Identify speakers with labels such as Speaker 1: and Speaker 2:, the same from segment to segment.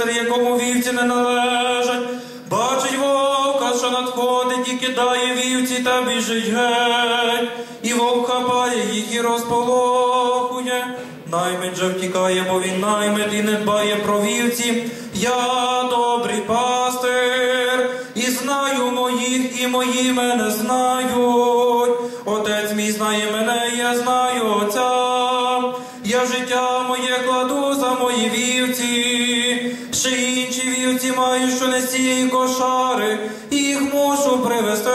Speaker 1: пастир, якому вівці не належать, бачить вовка, що надходить, і кидає вівці та біжить геть, і вовк хапає їх і розполохує. Наймит же втікає, бо він наймит і не дбає про вівці. Я добрий пастир, і знаю моїх, і мої мене знають. Отець мій знає мене, я знаю. знаю, що не з цієї кошари, їх мушу привести.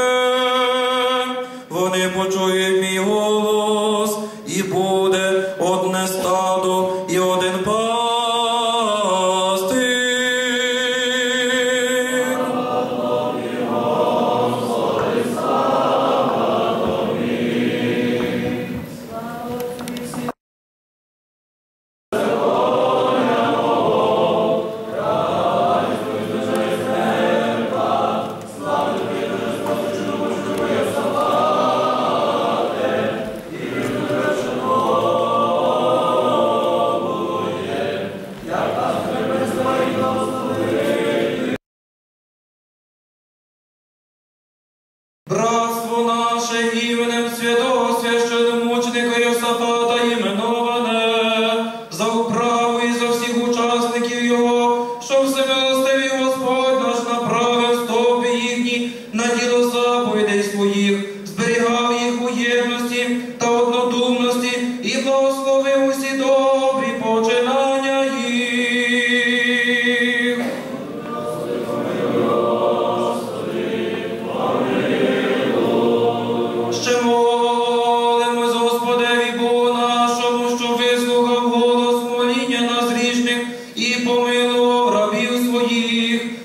Speaker 1: Вони почують мій голос, і буде одне стадо і один. here and до рабів своїх.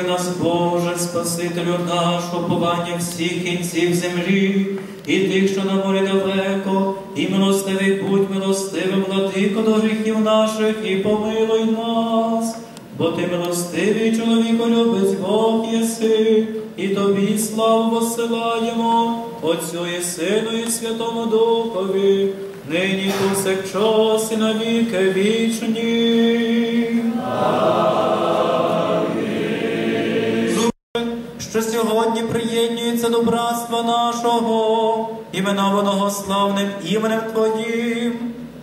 Speaker 1: Вислухай нас,
Speaker 2: Боже, Спасителю наш, уповання всіх кінців землі, і тих, що на морі далеко, і милостивий будь милостивим, владико до гріхів наших, і помилуй нас, бо ти милостивий чоловіколюбець Бог єси, і тобі славу посилаємо, Отцю і Сину, і Святому Духові, нині повсякчас і на віки вічні. що сьогодні приєднується до братства нашого, іменованого славним іменем Твоїм,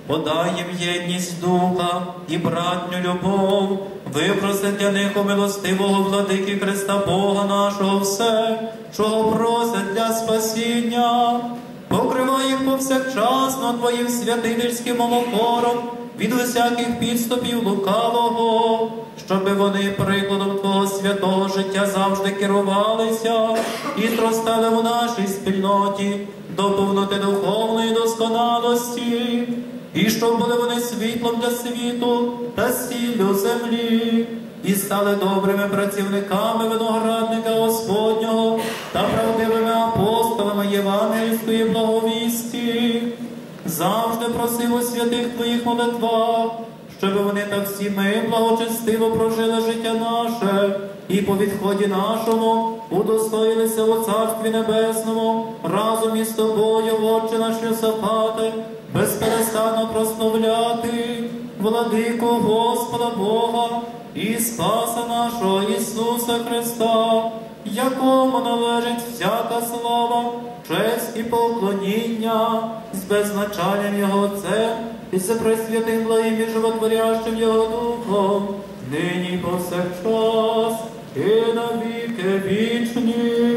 Speaker 2: подай їм єдність духа і братню любов, випроси для них у милостивого владики Христа Бога нашого все, чого просять для спасіння. Покривай їх повсякчасно Твоїм святительським омофором від усяких підступів лукавого, щоби вони прикладом Твого святого життя завжди керувалися і зростали у нашій спільноті до повноти духовної досконалості, і щоб були вони світлом для світу та сіллю землі, і стали добрими працівниками виноградника Господнього та правдивими апостолами Євангельської благовісті. Завжди просив у святих Твоїх молитвах, щоб вони так всі ми благочестиво прожили життя наше і по відході нашому удостоїлися у Царстві Небесному разом із тобою, Отче наш Йосафате, безперестанно прославляти владику Господа Бога і Спаса нашого Ісуса Христа, якому належить всяка слава, честь і поклоніння з беззначанням Його Отцем і з пресвятим благим і животворящим Його Духом, нині повсякчас і на віки вічні.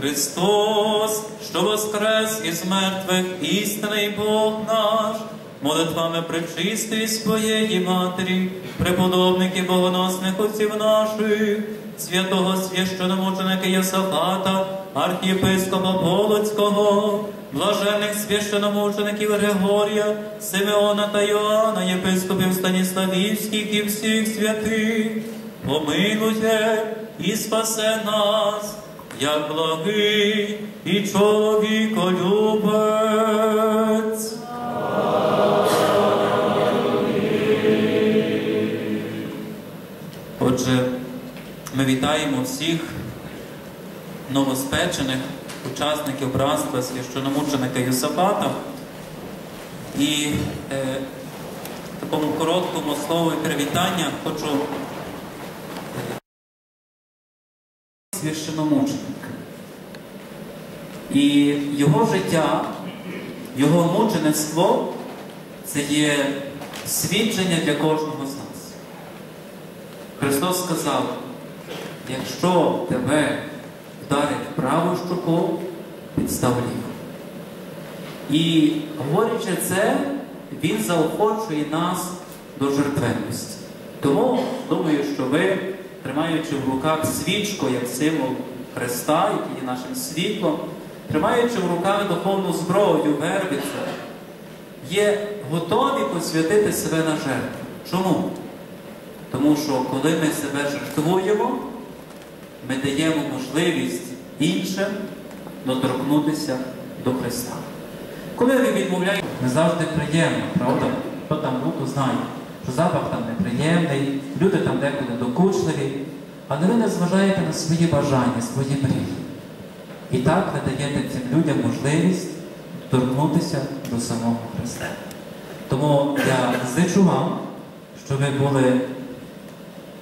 Speaker 2: Христос, що воскрес із мертвих, істинний Бог наш, молитвами пречистої своєї Матері, преподобників богоносних отців наших, святого священомученика Йосафата, архієпископа Полоцького, блажених священомучеників Григорія, Симеона та Йоанна, єпископів Станіславівських і всіх святих, помилуйте і спасе нас як благий і чоловіколюбець. Ми вітаємо всіх новоспечених учасників братства священомученика Юсафата. І е, такому короткому слові привітання хочу священомученик. І його життя, його мучеництво це є свідчення для кожного з нас. Христос сказав, якщо тебе вдарить праву щоку, підстав ліву. І говорячи це, Він заохочує нас до жертвенності. Тому думаю, що ви, тримаючи в руках свічку як символ Христа, який є нашим світлом, тримаючи в руках духовну зброю, вербицю, є готові посвятити себе на жертву. Чому? Тому що коли ми себе жертвуємо, ми даємо можливість іншим доторкнутися до Христа. Коли ви відмовляєте, не завжди приємно, правда? Хто там був, то знає, що запах там неприємний, люди там деколи докучливі, але ви не зважаєте на свої бажання, свої мрії. І так ви даєте цим людям можливість торкнутися до самого Христа. Тому я зичу вам, щоб ви були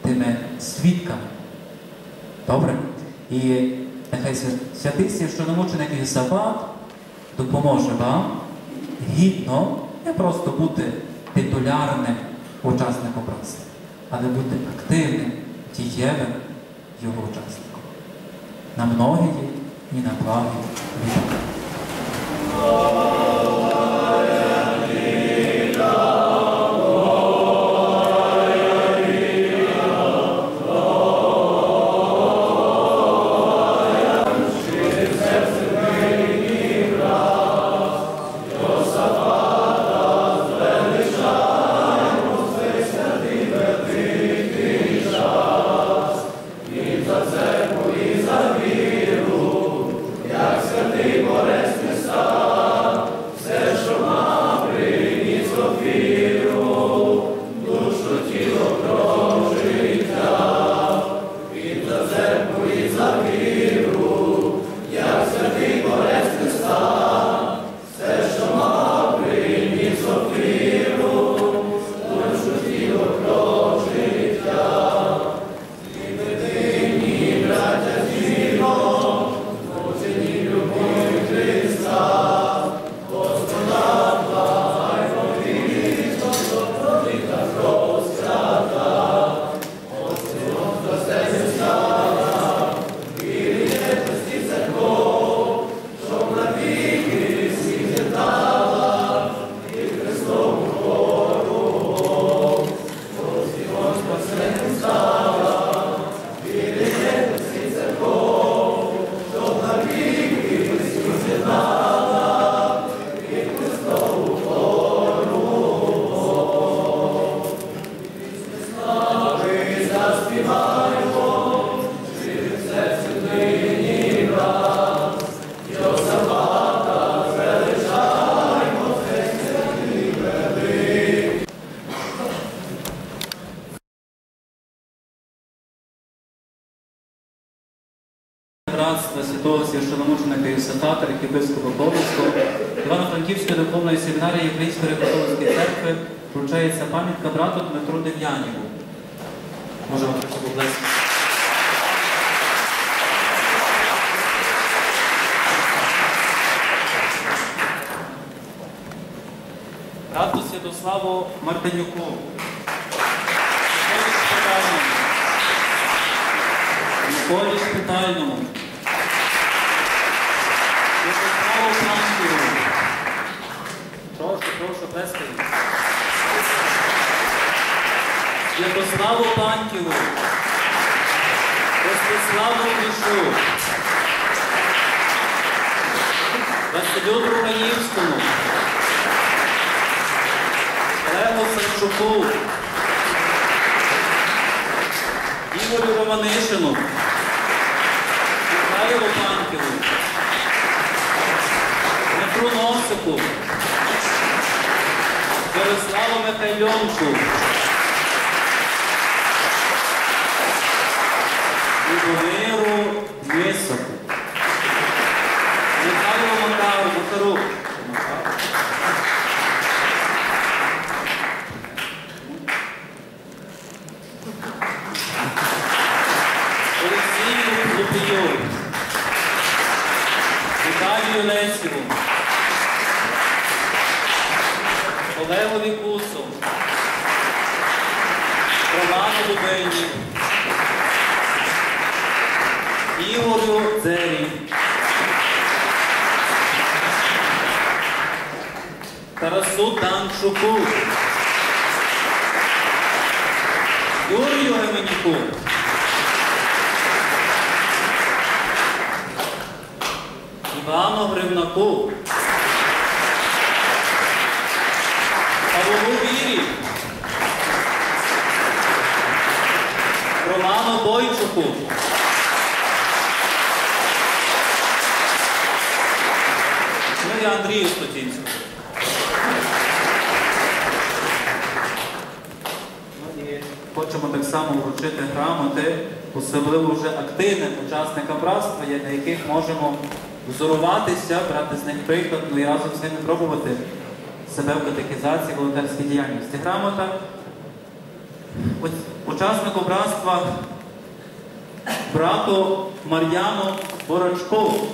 Speaker 2: тими свідками. Добре? І нехай свя- святий священомученик Єсапат допоможе вам гідно не просто бути титулярним учасником братства, але бути активним, дієвим його учасником. На многії і на благі віки. Братства святого священомученика Єсафата, архієпископа Полоцького, Івано-Франківської духовної семінарії Української католицької церкви вручається пам'ятка брату Дмитру Дем'яніву. Може вам трохи поблизько. Брату Святославу Мартинюку. Миколі Шпитальному. Миколі Шпитальному. Святославу Франківу. Прошу, прескаю. Святославу Панківу. Ростиславу Мішу. Василю Другаївському. Олегу Савчуку. Ігорю Романишину. Михайлу Панківу. Дмитру Носику. Ярославу Михайльонку. Любомиру Мисоку. Михайлу Макару, Макару. шоку. Горио е менику. Ивано времнаку. Або Вири. Романо Бойчуку. Особливо вже активним учасникам братства, на яких можемо взоруватися, брати з них приклад, ну і разом з ними пробувати себе в катехізації, волонтерській діяльності. Грамота учаснику братства брату Мар'яну Борочкову.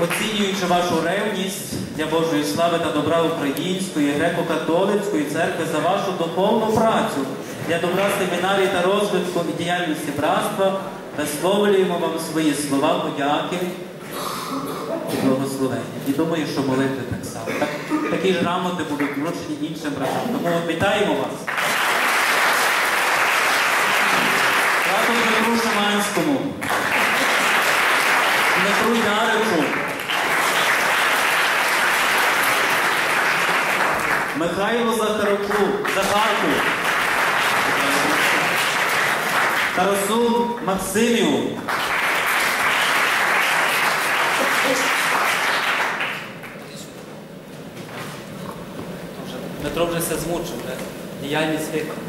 Speaker 2: Оцінюючи вашу ревність для Божої слави та добра Української, греко-католицької церкви за вашу духовну працю для добра семінарії та розвитку і діяльності братства, висловлюємо вам свої слова подяки і благословення. І думаю, що молитви так само. Так, такі ж грамоти будуть вручені іншим братам. Тому вітаємо вас. Брату Дмитру Шаманському, Дмитру Яричу, Михайлу Захаруку, Захарку, Тарасу Максимію, Вже- Дмитро вже все змучив, діяльність виконана.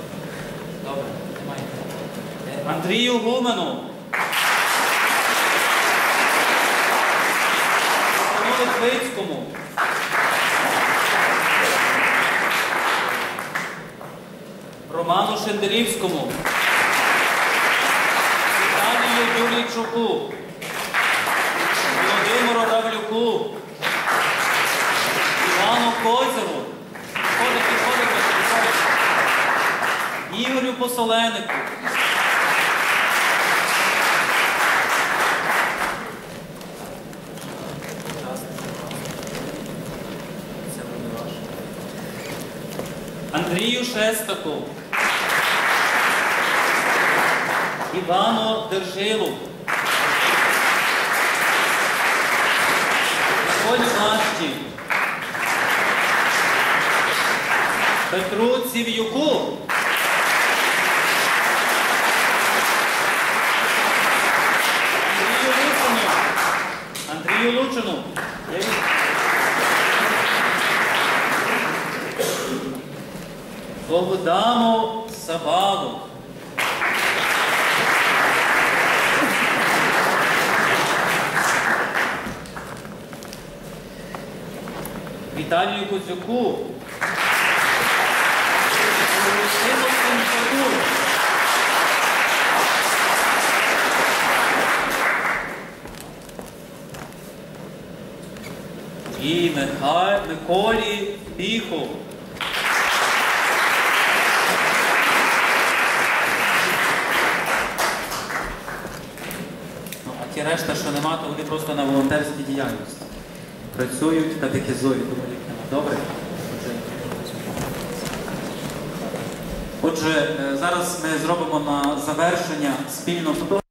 Speaker 2: Добре, немає. Андрію Гумену. Павлу Шендерівському. Віталію Юрійчуку. Володимиру Равлюку. Івану Козиру. Підходить, підходить, підходить. Ігорю Посоленику. Андрію Шестаку. Івану Держилу. Миколі Влащі. Петру Ців'юку. Андрію Лучину. Андрію Лучину. Богдану Сабалу. Віталію Сенчаку. І Михай... Миколі Піху. Ну, а ті решта, що нема, то вони просто на волонтерській діяльності. Працюють та катехізують, нема. Добре? Отже, е, зараз ми зробимо на завершення спільну фото.